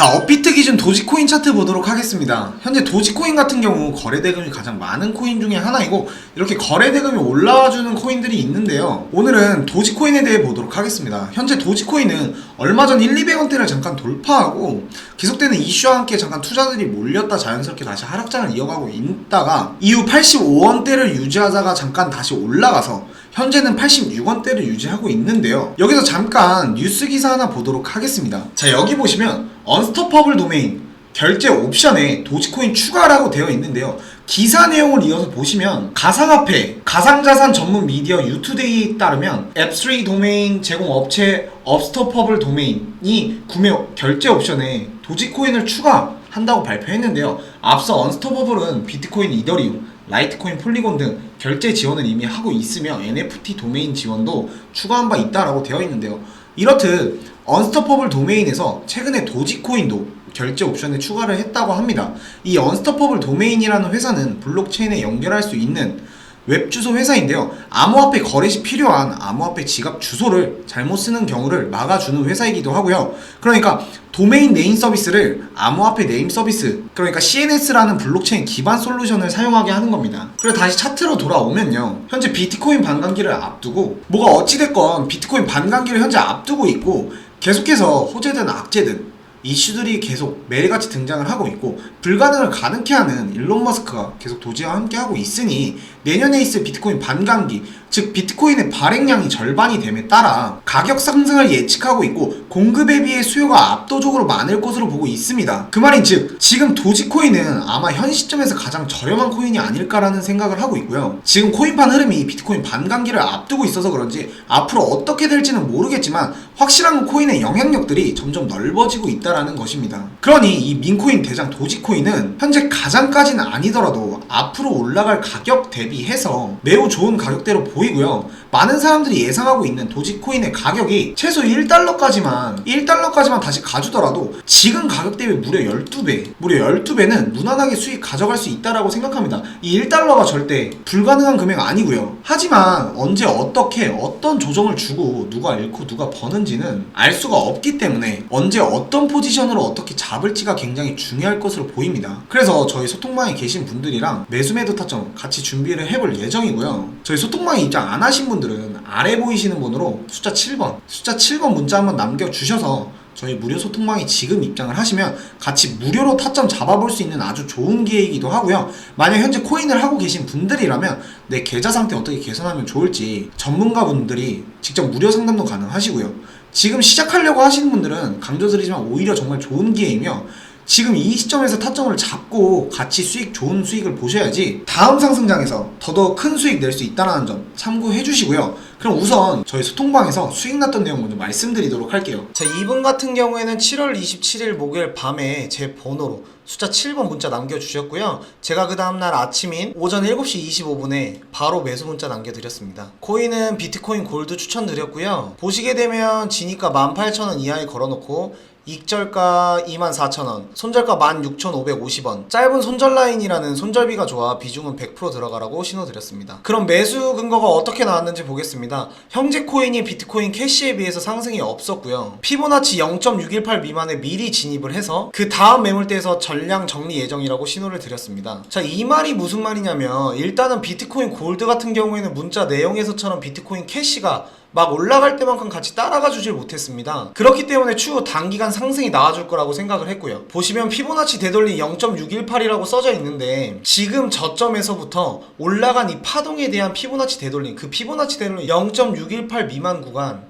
자, 업비트 기준 도지코인 차트 보도록 하겠습니다. 현재 도지코인 같은 경우 거래 대금이 가장 많은 코인 중에 하나이고 이렇게 거래 대금이 올라와주는 코인들이 있는데요. 오늘은 도지코인에 대해 보도록 하겠습니다. 현재 도지코인은 얼마 전 1, 200원대를 잠깐 돌파하고 계속되는 이슈와 함께 잠깐 투자들이 몰렸다 자연스럽게 다시 하락장을 이어가고 있다가 이후 85원대를 유지하다가 잠깐 다시 올라가서 현재는 86원대를 유지하고 있는데요. 여기서 잠깐 뉴스 기사 하나 보도록 하겠습니다. 자, 여기 보시면 언스토퍼블 도메인 결제 옵션에 도지코인 추가라고 되어 있는데요. 기사 내용을 이어서 보시면 가상화폐, 가상자산 전문 미디어 유투데이에 따르면 앱3 도메인 제공 업체 업스토퍼블 도메인이 구매 결제 옵션에 도지코인을 추가한다고 발표했는데요. 앞서 언스토퍼블은 비트코인, 이더리움, 라이트코인, 폴리곤 등 결제 지원을 이미 하고 있으며 NFT 도메인 지원도 추가한 바 있다라고 되어 있는데요. 이렇듯 언스토퍼블 도메인에서 최근에 도지코인도 결제 옵션에 추가를 했다고 합니다. 이 언스토퍼블 도메인이라는 회사는 블록체인에 연결할 수 있는 웹 주소 회사인데요. 암호화폐 거래 시 필요한 암호화폐 지갑 주소를 잘못 쓰는 경우를 막아주는 회사이기도 하고요. 그러니까 도메인 네임 서비스를 암호화폐 네임 서비스, 그러니까 CNS라는 블록체인 기반 솔루션을 사용하게 하는 겁니다. 그리고 다시 차트로 돌아오면요. 현재 비트코인 반감기를 앞두고 뭐가 어찌됐건 비트코인 반감기를 현재 앞두고 있고 계속해서 호재든 악재든 이슈들이 계속 매일같이 등장을 하고 있고 불가능을 가능케 하는 일론 머스크가 계속 도지와 함께 하고 있으니 내년에 있을 비트코인 반감기 즉 비트코인의 발행량이 절반이 됨에 따라 가격 상승을 예측하고 있고 공급에 비해 수요가 압도적으로 많을 것으로 보고 있습니다. 그 말인 즉 지금 도지코인은 아마 현 시점에서 가장 저렴한 코인이 아닐까라는 생각을 하고 있고요. 지금 코인판 흐름이 비트코인 반감기를 앞두고 있어서 그런지 앞으로 어떻게 될지는 모르겠지만 확실한 코인의 영향력들이 점점 넓어지고 있다 라는 것입니다. 그러니 이 민코인 대장 도지코인은 현재 가장까지는 아니더라도 앞으로 올라갈 가격 대비해서 매우 좋은 가격대로 보이고요. 많은 사람들이 예상하고 있는 도지코인의 가격이 최소 1달러까지만 1달러까지만 다시 가주더라도 지금 가격 대비 무려 12배 무려 12배는 무난하게 수익 가져갈 수 있다라고 생각합니다. 이 1달러가 절대 불가능한 금액 아니고요. 하지만 언제 어떻게 어떤 조정을 주고 누가 잃고 누가 버는지는 알 수가 없기 때문에 언제 어떤 포지션으로 어떻게 잡을지가 굉장히 중요할 것으로 보입니다. 그래서 저희 소통방에 계신 분들이랑 매수매도 타점 같이 준비를 해볼 예정이고요. 저희 소통방에 입장 안 하신 분들은 아래 보이시는 번호로 숫자 7번 숫자 7번 문자 한번 남겨주셔서 저희 무료 소통방에 지금 입장을 하시면 같이 무료로 타점 잡아볼 수 있는 아주 좋은 기회이기도 하고요. 만약 현재 코인을 하고 계신 분들이라면 내 계좌 상태 어떻게 개선하면 좋을지 전문가분들이 직접 무료 상담도 가능하시고요. 지금 시작하려고 하시는 분들은 강조드리지만 오히려 정말 좋은 기회이며 지금 이 시점에서 타점을 잡고 같이 수익 좋은 수익을 보셔야지 다음 상승장에서 더더욱 큰 수익 낼 수 있다는 점 참고해 주시고요. 그럼 우선 저희 소통방에서 수익 났던 내용 먼저 말씀드리도록 할게요. 자, 이분 같은 경우에는 7월 27일 목요일 밤에 제 번호로 숫자 7번 문자 남겨주셨고요. 제가 그 다음날 아침인 오전 7시 25분에 바로 매수 문자 남겨드렸습니다. 코인은 비트코인 골드 추천드렸고요. 보시게 되면 지니까 18,000원 이하에 걸어놓고 익절가 24,000원, 손절가 16,550원, 짧은 손절 라인이라는 손절비가 좋아 비중은 100% 들어가라고 신호드렸습니다. 그럼 매수 근거가 어떻게 나왔는지 보겠습니다. 형제 코인이 비트코인 캐시에 비해서 상승이 없었고요. 피보나치 0.618 미만에 미리 진입을 해서 그 다음 매물대에서 전량 정리 예정이라고 신호를 드렸습니다. 자, 이 말이 무슨 말이냐면 일단은 비트코인 골드 같은 경우에는 문자 내용에서처럼 비트코인 캐시가 막 올라갈 때만큼 같이 따라가 주질 못했습니다. 그렇기 때문에 추후 단기간 상승이 나와줄 거라고 생각을 했고요. 보시면 피보나치 되돌림 0.618이라고 써져 있는데 지금 저점에서부터 올라간 이 파동에 대한 피보나치 되돌림 그 피보나치 되돌림 0.618 미만 구간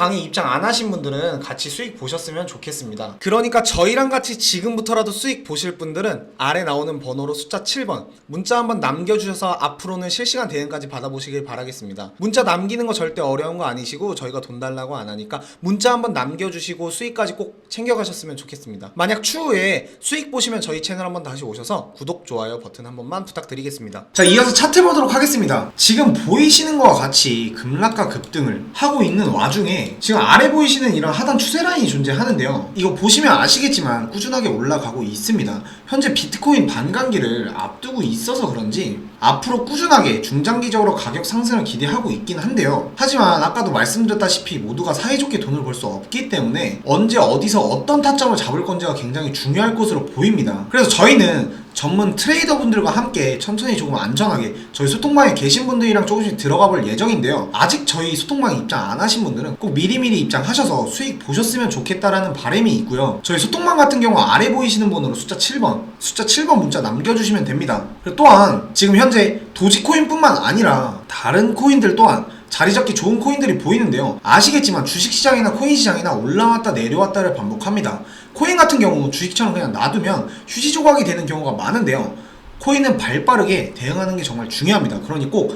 방에 입장 안 하신 분들은 같이 수익 보셨으면 좋겠습니다. 그러니까 저희랑 같이 지금부터라도 수익 보실 분들은 아래 나오는 번호로 숫자 7번 문자 한번 남겨주셔서 앞으로는 실시간 대응까지 받아보시길 바라겠습니다. 문자 남기는 거 절대 어려운 거 아니시고 저희가 돈 달라고 안 하니까 문자 한번 남겨주시고 수익까지 꼭 챙겨가셨으면 좋겠습니다. 만약 추후에 수익 보시면 저희 채널 한번 다시 오셔서 구독, 좋아요 버튼 한 번만 부탁드리겠습니다. 자, 이어서 차트 보도록 하겠습니다. 지금 보이시는 거와 같이 급락과 급등을 하고 있는 와중에 지금 아래 보이시는 이런 하단 추세 라인이 존재하는데요. 이거 보시면 아시겠지만 꾸준하게 올라가고 있습니다. 현재 비트코인 반감기를 앞두고 있어서 그런지 앞으로 꾸준하게 중장기적으로 가격 상승을 기대하고 있긴 한데요. 하지만 아까도 말씀드렸다시피 모두가 사이좋게 돈을 벌 수 없기 때문에 언제 어디서 어떤 타점을 잡을 건지가 굉장히 중요할 것으로 보입니다. 그래서 저희는 전문 트레이더 분들과 함께 천천히 조금 안전하게 저희 소통방에 계신 분들이랑 조금씩 들어가 볼 예정인데요. 아직 저희 소통방에 입장 안 하신 분들은 꼭 미리미리 입장하셔서 수익 보셨으면 좋겠다라는 바람이 있고요. 저희 소통방 같은 경우 아래 보이시는 번호로 숫자 7번, 숫자 7번 문자 남겨주시면 됩니다. 또한 지금 현재 도지코인뿐만 아니라 다른 코인들 또한 자리 잡기 좋은 코인들이 보이는데요. 아시겠지만 주식시장이나 코인시장이나 올라왔다 내려왔다를 반복합니다. 코인 같은 경우 주식처럼 그냥 놔두면 휴지 조각이 되는 경우가 많은데요. 코인은 발 빠르게 대응하는 게 정말 중요합니다. 그러니 꼭